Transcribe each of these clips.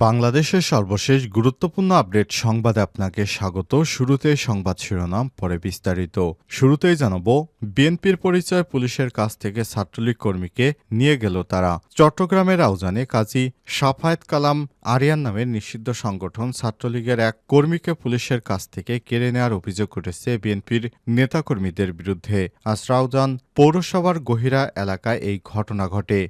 বাংলাদেশের সর্বশেষ গুরুত্বপূর্ণ আপডেট সংবাদে আপনাকে স্বাগত। শুরুতে সংবাদ শিরোনাম, পরে বিস্তারিত। শুরুতেই জানাব, বিএনপির পরিচয় পুলিশের কাছ থেকে ছাত্রলীগ কর্মীকে নিয়ে গেল তারা। চট্টগ্রামের আউজানে কাজী সাফায়েত কালাম আরিয়ান নামের নিষিদ্ধ সংগঠন ছাত্রলীগের এক কর্মীকে পুলিশের কাছ থেকে কেড়ে নেওয়ার অভিযোগ উঠেছে বিএনপির নেতাকর্মীদের বিরুদ্ধে। আজ রাউজান পৌরসভার গহিরা এলাকায় এই ঘটনা ঘটে।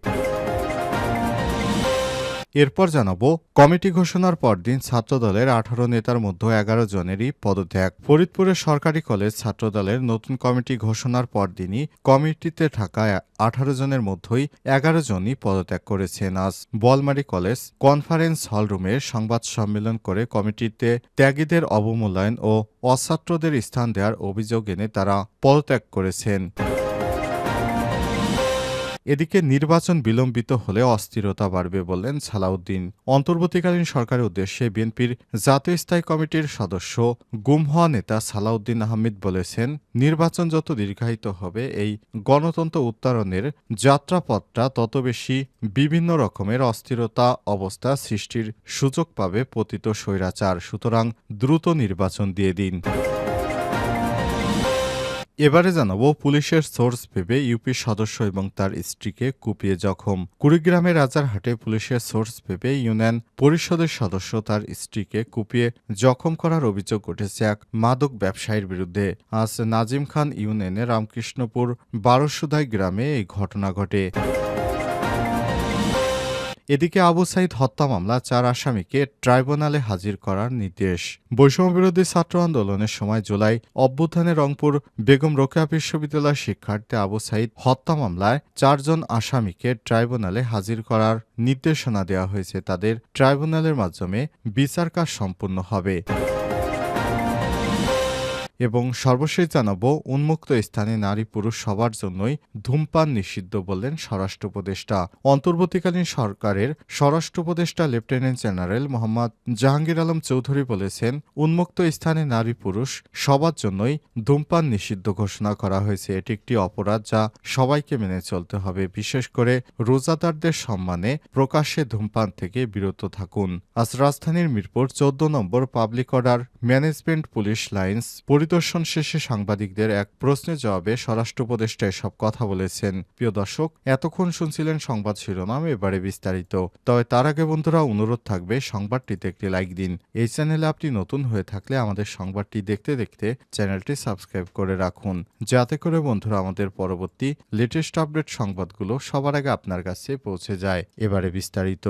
এরপর জানাব, কমিটি ঘোষণার পরদিন ছাত্রদলের আঠারো নেতার মধ্যে এগারো জনেরই পদত্যাগ। ফরিদপুরের সরকারি কলেজ ছাত্রদলের নতুন কমিটি ঘোষণার পরদিনই কমিটিতে থাকা আঠারো জনের মধ্যেই এগারো জনই পদত্যাগ করেছেন। আজ বলমারি কলেজ কনফারেন্স হলরুমে সংবাদ সম্মেলন করে কমিটিতে ত্যাগীদের অবমূল্যায়ন ও অছাত্রদের স্থান দেওয়ার অভিযোগ এনে তারা পদত্যাগ করেছেন। এদিকে নির্বাচন বিলম্বিত হলে অস্থিরতা বাড়বে বললেন সালাউদ্দিন। অন্তর্বর্তীকালীন সরকারের উদ্দেশ্যে বিএনপির জাতীয় স্থায়ী কমিটির সদস্য গুম হওয়া নেতা সালাউদ্দিন আহমেদ বলেছেন, নির্বাচন যত দীর্ঘায়িত হবে, এই গণতন্ত্র উত্তরণের যাত্রাপথটা তত বেশি বিভিন্ন রকমের অস্থিরতা অবস্থা সৃষ্টির সুযোগ পাবে পতিত স্বৈরাচার। সুতরাং দ্রুত নির্বাচন দিয়ে দিন। এবারে জানাব পুলিশের সোর্স ভেবে ইউপি সদস্য এবং তার স্ত্রীকে কুপিয়ে জখম। কুড়িগ্রামে রাজারহাটে পুলিশের সোর্স ভেবে ইউনিয়ন পরিষদের সদস্য তার স্ত্রীকে কুপিয়ে জখম করার অভিযোগ উঠেছে এক মাদক ব্যবসায়ীর বিরুদ্ধে। আজ নাজিম খান ইউনিয়নে রামকৃষ্ণপুর বারোসুদাই গ্রামে এই ঘটনা ঘটে। এদিকে আবু সাইদ হত্যা মামলা চার আসামিকে ট্রাইব্যুনালে হাজির করার নির্দেশ। বৈষম্যবিরোধী ছাত্র আন্দোলনের সময় জুলাই অভ্যুত্থানে রংপুর বেগম রোকেয়া বিশ্ববিদ্যালয়ের শিক্ষার্থী আবু সাইদ হত্যা মামলায় চারজন আসামিকে ট্রাইব্যুনালে হাজির করার নির্দেশনা দেওয়া হয়েছে। তাদের ট্রাইব্যুনালের মাধ্যমে বিচার কাজ সম্পূর্ণ হবে। এবং সর্বশেষ জানাব, উন্মুক্ত স্থানে নারী পুরুষ সবার জন্যই ধূমপান নিষিদ্ধ বললেন স্বরাষ্ট্র উপদেষ্টা। অন্তর্বর্তীকালীন সরকারের স্বরাষ্ট্র উপদেষ্টা লেফটেন্যান্ট জেনারেল মোহাম্মদ জাহাঙ্গীর আলম চৌধুরী বলেছেন, উন্মুক্ত স্থানে নারী পুরুষ সবার জন্যই ধূমপান নিষিদ্ধ ঘোষণা করা হয়েছে। এটি একটি অপরাধ যা সবাইকে মেনে চলতে হবে। বিশেষ করে রোজাদারদের সম্মানে প্রকাশ্যে ধূমপান থেকে বিরত থাকুন। আজ রাজধানীর মিরপুর চোদ্দ number public order management police lines শেষে সাংবাদিকদের এক প্রশ্নের জবাবে স্বরাষ্ট্র উপদেষ্টা এসব কথা বলেছেন। প্রিয় দর্শক, এতক্ষণ শুনছিলেন সংবাদ শিরোনাম, এবারে বিস্তারিত। তবে তার আগে বন্ধুরা, অনুরোধ থাকবে সংবাদটিতে একটি লাইক দিন। এই চ্যানেলে আপনি নতুন হয়ে থাকলে আমাদের সংবাদটি দেখতে দেখতে চ্যানেলটি সাবস্ক্রাইব করে রাখুন। যাতে করে বন্ধুরা, আমাদের পরবর্তী লেটেস্ট আপডেট সংবাদগুলো সবার আগে আপনার কাছে পৌঁছে যায়। এবারে বিস্তারিত।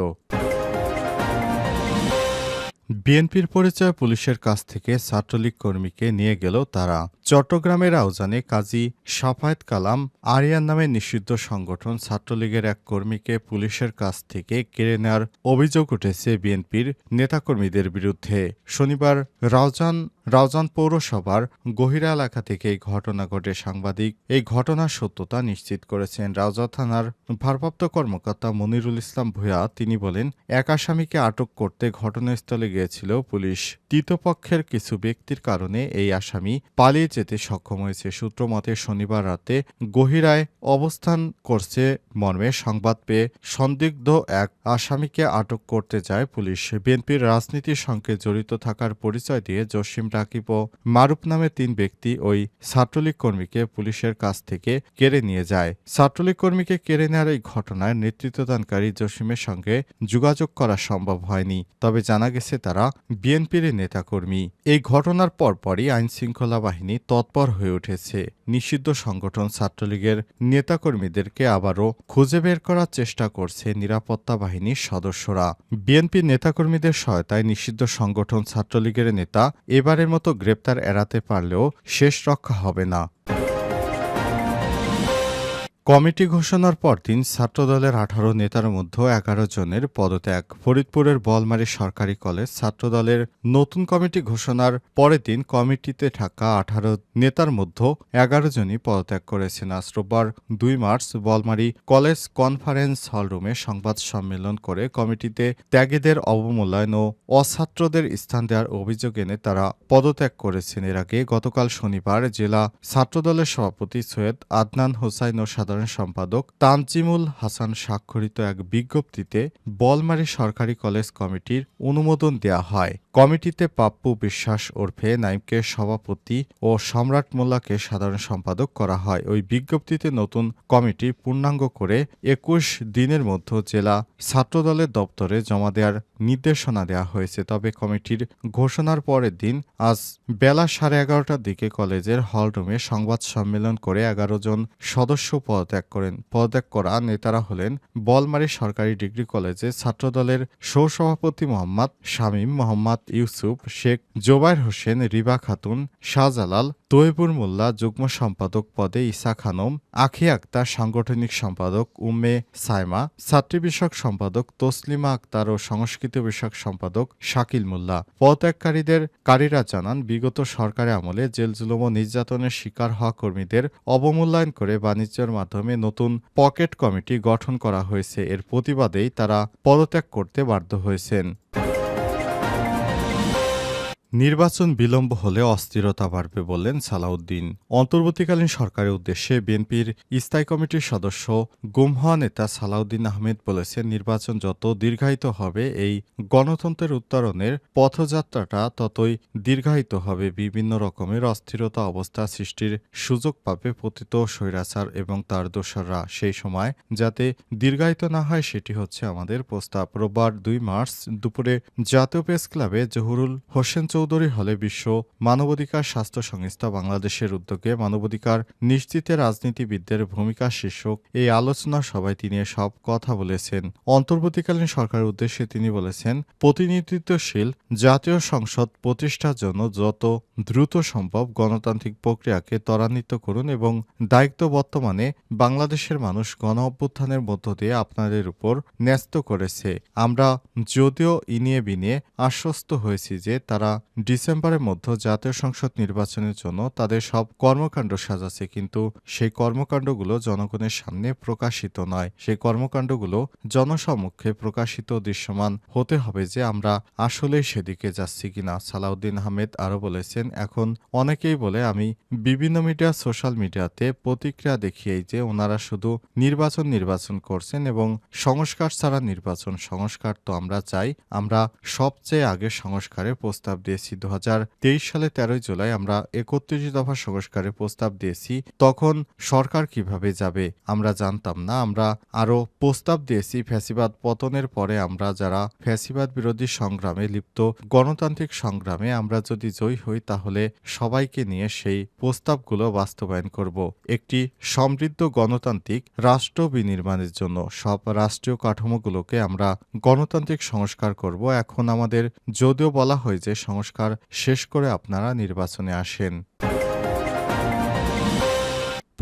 বিএনপির পরিচয় পুলিশের কাছ থেকে ছাত্রলীগ কর্মীকে নিয়ে গেল তারা চট্টগ্রামের আউজানে কাজী সাফায়েত কালাম আরিয়ান নামে নিষিদ্ধ সংগঠন ছাত্রলীগের এক কর্মীকে পুলিশের কাছ থেকে কেড়ে নেওয়ার অভিযোগ উঠেছে বিএনপির নেতাকর্মীদের বিরুদ্ধে। শনিবার রাউজান রাউজান পৌরসভার গহিরা এলাকা থেকে এই ঘটনা ঘটে। সাংবাদিক এই ঘটনার সত্যতা নিশ্চিত করেছেন রাউজা থানার ভারপ্রাপ্ত কর্মকর্তা মনিরুল ইসলাম ভূয়া তিনি বলেন, এক আসামিকে আটক করতে ঘটনাস্থলে গিয়েছিল পুলিশ। তৃতীয়পক্ষের কিছু ব্যক্তির কারণে এই আসামি পালিয়ে যেতে সক্ষম হয়েছে। সূত্রমতে শনিবার রাতে গহিরায় অবস্থান করছে মর্মে সংবাদ পেয়ে সন্দিগ্ধ এক আসামিকে আটক করতে যায় পুলিশ। বিএনপির রাজনীতির সঙ্গে জড়িত থাকার পরিচয় দিয়ে জসিম রাকিব ও মারুফ নামে তিন ব্যক্তি ওই ছাত্রলীগ কর্মীকে পুলিশের কাছ থেকে কেড়ে নিয়ে যায়। ছাত্রলীগ কর্মীকে কেড়ে নেওয়ার এই ঘটনায় নেতৃত্বদানকারী জসিমের সঙ্গে যোগাযোগ করা সম্ভব হয়নি। তবে জানা গেছে তারা বিএনপির নেতাকর্মী। এই ঘটনার পরপরই আইন শৃঙ্খলা বাহিনী তৎপর হয়ে উঠেছে। নিষিদ্ধ সংগঠন ছাত্রলীগের নেতাকর্মীদেরকে আবারও খুঁজে বের করার চেষ্টা করছে নিরাপত্তা বাহিনীর সদস্যরা। বিএনপি নেতাকর্মীদের সহায়তায় নিষিদ্ধ সংগঠন ছাত্রলীগের নেতা এবারের মতো গ্রেপ্তার এড়াতে পারলেও শেষ রক্ষা হবে না। কমিটি ঘোষণার পরদিন ছাত্রদলের আঠারো নেতার মধ্যে এগারো জনের পদত্যাগ। ফরিদপুরের বলমারি সরকারি কলেজ ছাত্রদলের নতুন কমিটি ঘোষণার পরের দিন কমিটিতে থাকা আঠারো নেতার মধ্যে এগারো জনই পদত্যাগ করেছেন। আজ রোববার দুই মার্চ বলমারি কলেজ কনফারেন্স হলরুমে সংবাদ সম্মেলন করে কমিটিতে ত্যাগীদের অবমূল্যায়ন ও অছাত্রদের স্থান দেওয়ার অভিযোগ এনে তারা পদত্যাগ করেছেন। এর আগে গতকাল শনিবার জেলা ছাত্রদলের সভাপতি সৈয়দ আদনান হোসাইন ও সাধারণ সম্পাদক তানজিমুল হাসান স্বাক্ষরিত এক বিজ্ঞপ্তিতে বলমারী সরকারি কলেজ কমিটির অনুমোদন দেয়া হয়। কমিটিতে পাপ্পু বিশ্বাস ওরফে নাইমকে সভাপতি ও সম্রাট মোল্লাকে সাধারণ সম্পাদক করা হয়। ওই বিজ্ঞপ্তিতে নতুন কমিটি পূর্ণাঙ্গ করে একুশ দিনের মধ্যে জেলা ছাত্রদলের দপ্তরে জমা দেওয়ার নির্দেশনা দেওয়া হয়েছে। তবে কমিটির ঘোষণার পরের দিন আজ বেলা সাড়ে এগারোটার দিকে কলেজের হলরুমে সংবাদ সম্মেলন করে এগারো জন সদস্য পদত্যাগ করেন। পদত্যাগ করা নেতারা হলেন বলমারী সরকারি ডিগ্রি কলেজে ছাত্রদলের সহসভাপতি মোহাম্মদ শামীম মোহাম্মদ ইউসুফ, শেখ জোবাইর হোসেন, রিবা খাতুন, শাহজালাল তৈবুর মোল্লা, যুগ্ম সম্পাদক পদে ইসা খানম, আখি আক্তার, সাংগঠনিক সম্পাদক উম্মে সাইমা, ছাত্রী বিষয়ক সম্পাদক তসলিমা আক্তার ও সংস্কৃতি বিষয়ক সম্পাদক শাকিল মোল্লা। পদত্যাগকারীদের কারীরা জানান, বিগত সরকারের আমলে জেল ও নির্যাতনের শিকার হওয়া কর্মীদের অবমূল্যায়ন করে বাণিজ্যের মাধ্যমে নতুন পকেট কমিটি গঠন করা হয়েছে। এর প্রতিবাদেই তারা পদত্যাগ করতে বাধ্য হয়েছেন। নির্বাচন বিলম্ব হলে অস্থিরতা বাড়বে বললেন সালাউদ্দিন। অন্তর্বর্তীকালীন সরকারের উদ্দেশ্যে বিএনপির স্থায়ী কমিটির সদস্য গুমহা নেতা সালাউদ্দিন আহমেদ বলেছেন, নির্বাচন যত দীর্ঘায়িত হবে, এই গণতন্ত্রের উত্তরণের পথযাত্রাটা ততই দীর্ঘায়িত হবে। বিভিন্ন রকমের অস্থিরতা অবস্থা সৃষ্টির সুযোগ পাবে পতিত স্বৈরাচার এবং তার দোসররা। সেই সময় যাতে দীর্ঘায়িত না হয়, সেটি হচ্ছে আমাদের প্রস্তাব। রোববার দুই মার্চ দুপুরে জাতীয় প্রেস ক্লাবে জহুরুল হোসেন চৌধুরী হলে বিশ্ব মানবাধিকার স্বাস্থ্য সংস্থা বাংলাদেশের উদ্যোগে মানবাধিকার নিশ্চিতে রাজনীতিবিদদের ভূমিকা শীর্ষক এই আলোচনা সভায় তিনি সব কথা বলেছেন। অন্তর্বর্তীকালীন সরকারের উদ্দেশ্যে তিনি বলেছেন, প্রতিনিধিত্বশীল জাতীয় সংসদ প্রতিষ্ঠার জন্য যত দ্রুত সম্ভব গণতান্ত্রিক প্রক্রিয়াকে ত্বরান্বিত করুন এবং দায়িত্ব বর্তমানে বাংলাদেশের মানুষ গণ অভ্যুত্থানের মধ্য দিয়ে আপনাদের উপর ন্যস্ত করেছে। আমরা যদিও ইনিয়ে বিনিয়ে আশ্বস্ত হয়েছি যে তারা ডিসেম্বরের মধ্যে জাতীয় সংসদ নির্বাচনের জন্য তাদের সব কর্মকাণ্ড সাজাচ্ছে, কিন্তু সেই কর্মকাণ্ডগুলো জনগণের সামনে প্রকাশিত নয়। সেই কর্মকাণ্ডগুলো জনসমক্ষে প্রকাশিত দৃশ্যমান হতে হবে যে আমরা আসলেই সেদিকে যাচ্ছি কিনা। সালাউদ্দিন আহমেদ আরও বলেছেন, এখন অনেকেই বলে, আমি বিভিন্ন মিডিয়া, সোশ্যাল মিডিয়াতে প্রতিক্রিয়া দেখিয়েই যে ওনারা শুধু নির্বাচন নির্বাচন করছেন এবং সংস্কার ছাড়া নির্বাচন, সংস্কার তো আমরা চাই, আমরা সবচেয়ে আগে সংস্কারের প্রস্তাব দিয়েছি। দু হাজার তেইশ সালে তেরোই জুলাই আমরা একত্রিশ দফা সংস্কারের প্রস্তাব দিয়েছি। তখন সরকার কীভাবে যাবে আমরা জানতাম না। আমরা আরও প্রস্তাব দিয়েছি ফ্যাসিবাদ পতনের পরে আমরা যারা ফ্যাসিবাদ বিরোধী সংগ্রামে লিপ্ত, গণতান্ত্রিক সংগ্রামে আমরা যদি জয়ী হই তাহলে সবাইকে নিয়ে সেই প্রস্তাবগুলো বাস্তবায়ন করব। একটি সমৃদ্ধ গণতান্ত্রিক রাষ্ট্র বিনির্মাণের জন্য সব রাষ্ট্রীয় কাঠামোগুলোকে আমরা গণতান্ত্রিক সংস্কার করব। এখন আমাদের যদিও বলা হয় যে সংস্কার শেষ করে আপনারা নির্বাচনে আসেন।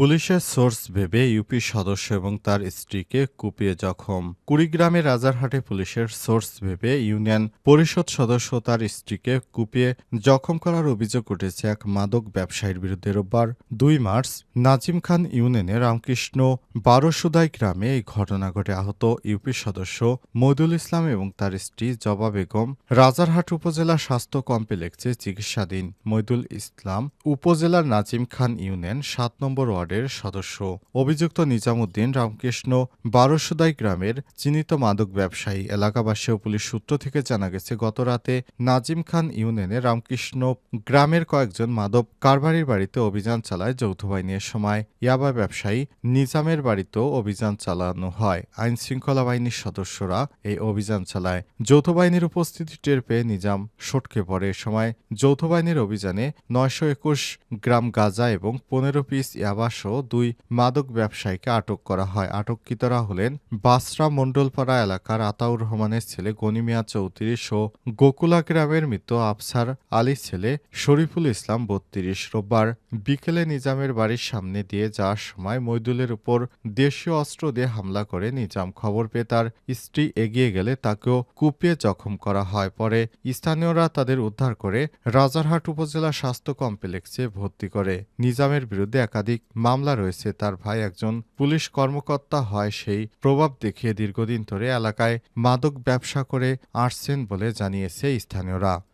পুলিশের সোর্স ভেবে ইউপি সদস্য এবং তার স্ত্রীকে কুপিয়ে জখম। কুড়িগ্রামের রাজারহাটে পুলিশের সোর্স ভেবে ইউনিয়ন পরিষদ সদস্য তার স্ত্রীকে কুপিয়ে জখম করার অভিযোগ উঠেছে এক মাদক ব্যবসায়ীর বিরুদ্ধে রোববার দুই মার্চ নাজিম খান ইউনিয়নের রামকৃষ্ণ বারোসুদাই গ্রামে এই ঘটনা ঘটে। আহত ইউপি সদস্য মইদুল ইসলাম এবং তার স্ত্রী জবা বেগম রাজারহাট উপজেলা স্বাস্থ্য কমপ্লেক্সে চিকিৎসাধীন। মইদুল ইসলাম উপজেলার নাজিম খান ইউনিয়ন সাত নম্বর ওয়ার্ডের সদস্য। অভিযুক্ত নিজামুদ্দিন রামকৃষ্ণ বারোসুদাই গ্রামের চিহ্নিত মাদক ব্যবসায়ী এলাকাবাসী ও পুলিশ সূত্র থেকে জানা গেছে, গতরাতে নাজিম খান ইউনিয়নে রামকৃষ্ণ গ্রামের কয়েকজন মাদক কারবারির বাড়িতে অভিযান চালায় যৌথ বাহিনীর সময় ইয়াবা ব্যবসায়ী নিজামের বাড়িতেও অভিযান চালানো হয়। আইন শৃঙ্খলা বাহিনীর সদস্যরা এই অভিযান চালায়। যৌথ বাহিনীর উপস্থিতি টের পেয়ে নিজাম সটকে পড়ে। সময় যৌথ বাহিনীর অভিযানে নয়শো একুশ গ্রাম গাঁজা এবং পনেরো পিস ইয়াবাসহ দুই মাদক ব্যবসায়ীকে আটক করা হয়। আটককৃতরা হলেন বাসরা মণ্ডলপাড়া এলাকার আতাউর রহমানের ছেলে গনিমিয়া চৌত্রিশ ও গোকুলা গ্রামের মৃত আফসার আলীর ছেলে শরীফুল ইসলাম বত্রিশ। রোববার বিকেলে নিজামের বাড়ির সামনে দিয়ে যাওয়ার সময় মইদুলের উপর দেশীয় অস্ত্র দিয়ে হামলা করে নিজাম খবর পেয়ে তার স্ত্রী এগিয়ে গেলে তাকেও কুপিয়ে জখম করা হয়। পরে স্থানীয়রা তাদের উদ্ধার করে রাজারহাট উপজেলা স্বাস্থ্য কমপ্লেক্সে ভর্তি করে। নিজামের বিরুদ্ধে একাধিক মামলা রয়েছে। তার ভাই একজন পুলিশ কর্মকর্তা হয়, সেই প্রভাব দেখিয়ে দীর্ঘদিন ধরে এলাকায় মাদক ব্যবসা করে আসছেন বলে জানিয়েছে স্থানীয়রা।